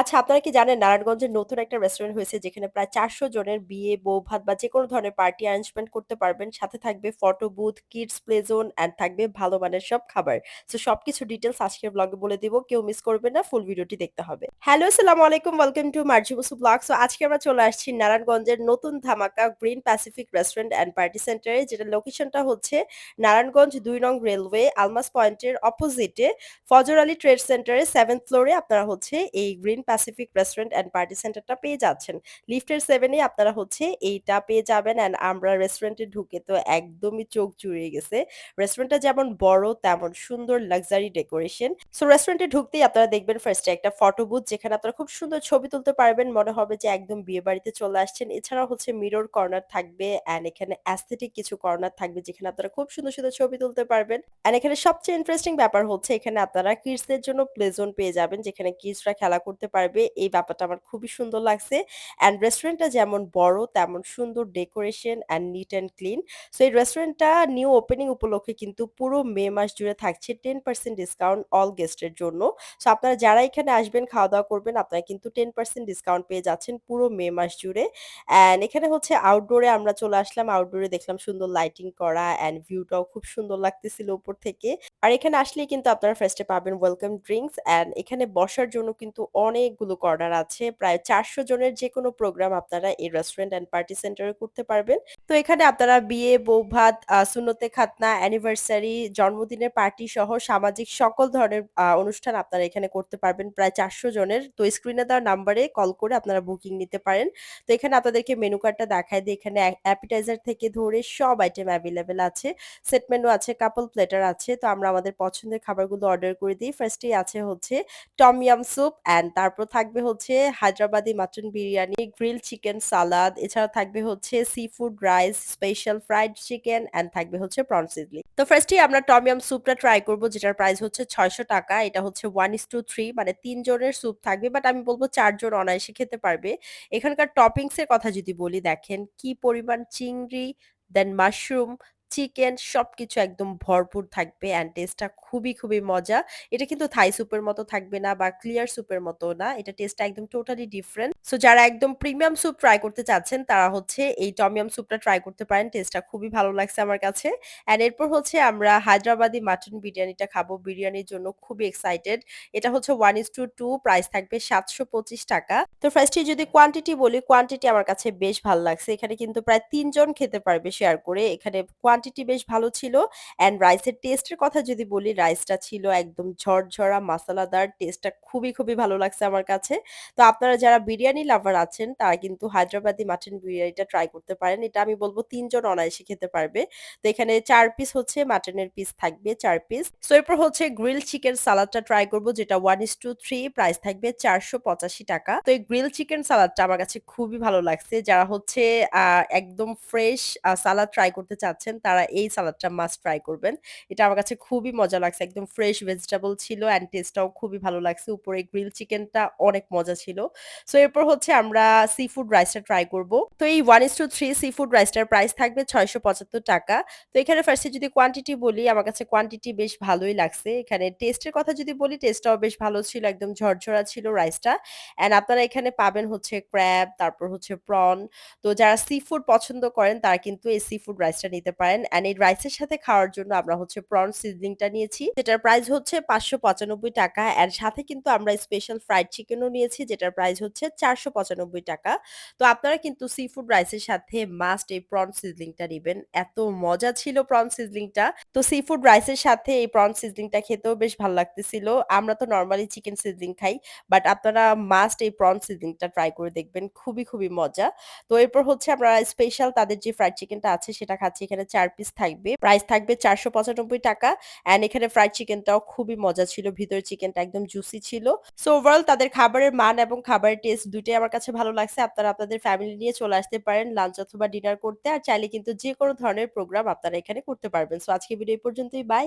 আচ্ছা আপনারা কি জানেন নারায়ণগঞ্জের নতুন একটা রেস্টুরেন্ট হয়েছে যেখানে প্রায় ৪০০ জনের বিয়ে, বউ ভাত বা যেকোনো ধরনের পার্টি অ্যারেঞ্জমেন্ট করতে পারবেন। সাথে থাকবে photo booth, kids play zone and থাকবে ভালো মানের সব খাবার। সো সবকিছু ডিটেলস আজকের ব্লগে বলে দিব। কেউ মিস করবেন না। ফুল ভিডিওটি দেখতে হবে। হ্যালো আসসালামু আলাইকুম। Welcome to Marji Basu blog. So আজকে আমরা চলে আসছি নারায়ণগঞ্জের নতুন ধামাকা green pacific restaurant and party সেন্টারে যেটা লোকেশনটা হচ্ছে নারায়ণগঞ্জ দুই নং রেলওয়ে আলমাস পয়েন্টের অপোজিটে ফজর আলী ট্রেড সেন্টারের 7th ফ্লোরে আপনারা হচ্ছে এই green pacific restaurant and party সেন্টারটা পেয়ে যাচ্ছেন। লিফটের 7 এ আপনারা হচ্ছে এইটা পেয়ে যাবেন অ্যান্ড আমরা রেস্টুরেন্টে ঢুকে তো একদমই চোখ জুড়িয়ে গেছে। রেস্টুরেন্টটা যেমন বড় তেমন সুন্দর লাক্সারি ডেকোরেশন। সো রেস্টুরেন্টে ঢুকতেই আপনারা দেখবেন ফার্স্টে একটা ফটো বুথ যেখানে আপনারা খুব সুন্দর ছবি তুলতে পারবেন। মনে হবে যে একদম বিয়ে বাড়িতে চলে আসছেন। এছাড়া হচ্ছে মিরর কর্নার থাকবে অ্যান্ড এখানে অ্যাস্থেটিক কিছু কর্নার থাকবে যেখানে আপনারা খুব সুন্দর, সুন্দর ছবি তুলতে পারবেন। অ্যান্ড এখানে সবচেয়ে ইন্টারেস্টিং ব্যাপার হচ্ছে এখানে আপনারা কিডসদের জন্য প্লে জোন পেয়ে যাবেন যেখানে কিডসরা খেলা করতে পারবে। এই ব্যাপারটা আমার খুবই সুন্দর লাগছে। অ্যান্ড রেস্টুরেন্টটা যেমন বড়, তেমন সুন্দর decoration and neat and clean. So এই রেস্টুরেন্টটা নিউ ওপেনিং উপলক্ষে কিন্তু পুরো মে মাস জুড়ে থাকছে 10% ডিসকাউন্ট অল গেস্টের জন্য। সো আপনারা যারা এখানে আসবেন, খাওয়া-দাওয়া করবেন, আপনারা কিন্তু 10% ডিসকাউন্ট পেয়ে যাচ্ছেন পুরো মে মাস জুড়ে। অ্যান্ড এখানে হচ্ছে আউটডোরে আমরা চলে আসলাম। আউটডোরে দেখলাম সুন্দর লাইটিং করা অ্যান্ড ভিউটাও খুব সুন্দর লাগতেছিল উপর থেকে। আর এখানে আসলেই কিন্তু আপনারা ফার্স্টে পাবেন ওয়েলকাম ড্রিঙ্কস অ্যান্ড এখানে বসার জন্য কিন্তু অনেকগুলো কর্নার আছে। প্রায় ৪০০ জনের যেকোনো প্রোগ্রাম আপনারা এই রেস্টুরেন্ট অ্যান্ড পার্টি সেন্টারে করতে পারবেন। তো এখানে আপনারা বিয়ে, বৌভাত, আ সুন্নতে খাতনা, অ্যানিভার্সারি, জন্মদিনের পার্টি সহ সামাজিক সকল ধরনের অনুষ্ঠান আপনারা এখানে করতে পারবেন প্রায় ৪০০ জনের। তো স্ক্রিনে দেওয়া নাম্বারে কল করে আপনারা বুকিং নিতে পারেন। তো এখানে আপনাদেরকে মেনু কার্ডটা দেখায় দিই। এখানে অ্যাপিটাইজার থেকে ধরে সব আইটেম অ্যাভেলেবেল আছে। সেট মেনু আছে, কাপল প্লেটার আছে। তো আমরা আমাদের পছন্দের খাবারগুলো অর্ডার করে দিই। ফার্স্টেই আছে হচ্ছে টম ইয়াম স্যুপ অ্যান্ড তারপর থাকবে হচ্ছে Hyderabadi mutton biryani, grill chicken salad, এছাড়াও থাকবে হচ্ছে seafood rice, special fried chicken and থাকবে হচ্ছে প্রন সিজলি। তো ফার্স্টেই আমরা টম ইয়াম স্যুপটা ট্রাই করব যেটার প্রাইস হচ্ছে ৳৬০০ এটা হচ্ছে 1:3 মানে ৩ জনের স্যুপ থাকবে। বাট আমি বলব ৪ জন অনায়াসে খেতে পারবে। এখানকার টপিংস এর কথা যদি বলি দেখেন কি পরিমাণ চিংড়ি, দেন মাশরুম, চিকেন সবকিছু একদম ভরপুর থাকবে অ্যান্ড টেস্টটা খুবই, খুবই মজা। এটা কিন্তু থাই স্যুপের মতো থাকবে না বা ক্লিয়ার স্যুপের মতো না। এটা টেস্টটা একদম টোটালি ডিফারেন্ট। সো যারা একদম প্রিমিয়াম স্যুপ ট্রাই করতে চাচ্ছেন তারা হচ্ছে এই টম ইয়াম স্যুপটা ট্রাই করতে পারেন। টেস্টটা খুবই ভালো লাগছে আমার কাছে। অ্যান্ড এরপর হচ্ছে আমরা হায়দ্রাবাদি মাটন বিরিয়ানিটা খাব। বিরিয়ানির জন্য খুবই এক্সাইটেড। এটা হচ্ছে 1:2 প্রাইস থাকবে ৳৭২৫ তো ফার্স্টেই যদি কোয়ান্টিটি বলি, কোয়ান্টিটি আমার কাছে বেশ ভালো লাগছে। এখানে কিন্তু প্রায় তিনজন খেতে পারবে শেয়ার করে। এখানে বেশ ভালো ছিল। অ্যান্ড রাইসের টেস্টের কথা যদি বলি, রাইসটা ছিল একদম ঝরঝরা মাসালাদার। টেস্টটা খুবই, খুবই ভালো লাগছে আমার কাছে। তো আপনারা যারা বিরিয়ানি লাভার আছেন তারা কিন্তু হায়দ্রাবাদি মাটন বিরিয়ানিটা ট্রাই করতে পারেন। এটা আমি বলব ৩ জন অনায়াসে খেতে পারবে। তো এখানে ৪ পিস হচ্ছে মাটনের পিস থাকবে ৪ পিস। সো এরপর হচ্ছে গ্রিল চিকেন সালাদটা ট্রাই করব যেটা 1:3 প্রাইস থাকবে ৳৪৮৫ তো এই গ্রিল চিকেন সালাদটা আমার কাছে খুবই ভালো লাগছে। যারা হচ্ছে একদম ফ্রেশ সালাদ ট্রাই করতে চাচ্ছেন তারা এই সালাদটা মাস্ট ট্রাই করবেন। এটা আমার কাছে খুবই মজা লাগছে। একদম ফ্রেশ ভেজিটেবল ছিল অ্যান্ড টেস্টটাও খুবই ভালো লাগছে। উপরে গ্রিল চিকেনটা অনেক মজা ছিল। সো এরপর হচ্ছে আমরা সি-ফুড রাইসটা ট্রাই করব। তো এই 1:3 সি-ফুড রাইসটার প্রাইস থাকবে ৳৬৭৫ তো এখানে ফার্স্টে যদি কোয়ান্টিটি বলি আমার কাছে কোয়ান্টিটি বেশ ভালোই লাগছে। এখানে টেস্টের কথা যদি বলি টেস্টটাও বেশ ভালো ছিল। একদম ঝরঝরা ছিল রাইসটা। অ্যান্ড আপনারা এখানে পাবেন হচ্ছে ক্র্যাব, তারপর হচ্ছে প্রন। তো যারা সি-ফুড পছন্দ করেন তারা কিন্তু এই সি-ফুড রাইসটা নিতে পারেন। অ্যান্ড এই রাইসের সাথে খাওয়ার জন্য আমরা হচ্ছে প্রন সিজনিংটা নিয়েছি। যেটার প্রাইস হচ্ছে ৳৫৯৫ অ্যান্ড সাথে কিন্তু আমরা স্পেশাল ফ্রাইড চিকেনও নিয়েছি যেটার প্রাইস হচ্ছে ৳৪৯৫ তো আপনারা কিন্তু সি-ফুড রাইসের সাথে মাস্ট এই প্রন সিজলিংটা নিবেন। এত মজা ছিল প্রন সিজলিংটা। তো সি-ফুড রাইসের সাথে এই প্রন সিজলিংটা খেতেও বেশ ভালো লাগতেছিল। আমরা তো নরমালি চিকেন সিজলিং খাই। বাট আপনারা মাস্ট এই প্রন সিজলিংটা ট্রাই করে দেখবেন। খুবই, খুবই মজা। তো এরপর হচ্ছে আমরা স্পেশাল তাদের যে ফ্রাইড চিকেনটা আছে সেটা খাচ্ছি। এখানে ৪ পিস থাকবে। প্রাইস থাকবে ৳৪৯৫ অ্যান্ড এখানে ফ্রাইড চিকেনটাও খুবই মজা ছিল। ভিতরে চিকেনটা একদম জুসি ছিল। সো ওভারঅল তাদের খাবারের মান এবং খাবারের টেস্ট দুটোই আমার কাছে ভালো লাগছে। আপনারা আপনাদের ফ্যামিলি নিয়ে চলে আসতে পারেন লাঞ্চ অথবা ডিনার করতে। আর চাইলে কিন্তু যে কোনো ধরনের প্রোগ্রাম আপনারা এখানে করতে পারবেন। সো আজকে ভিডিও পর্যন্তই। বাই।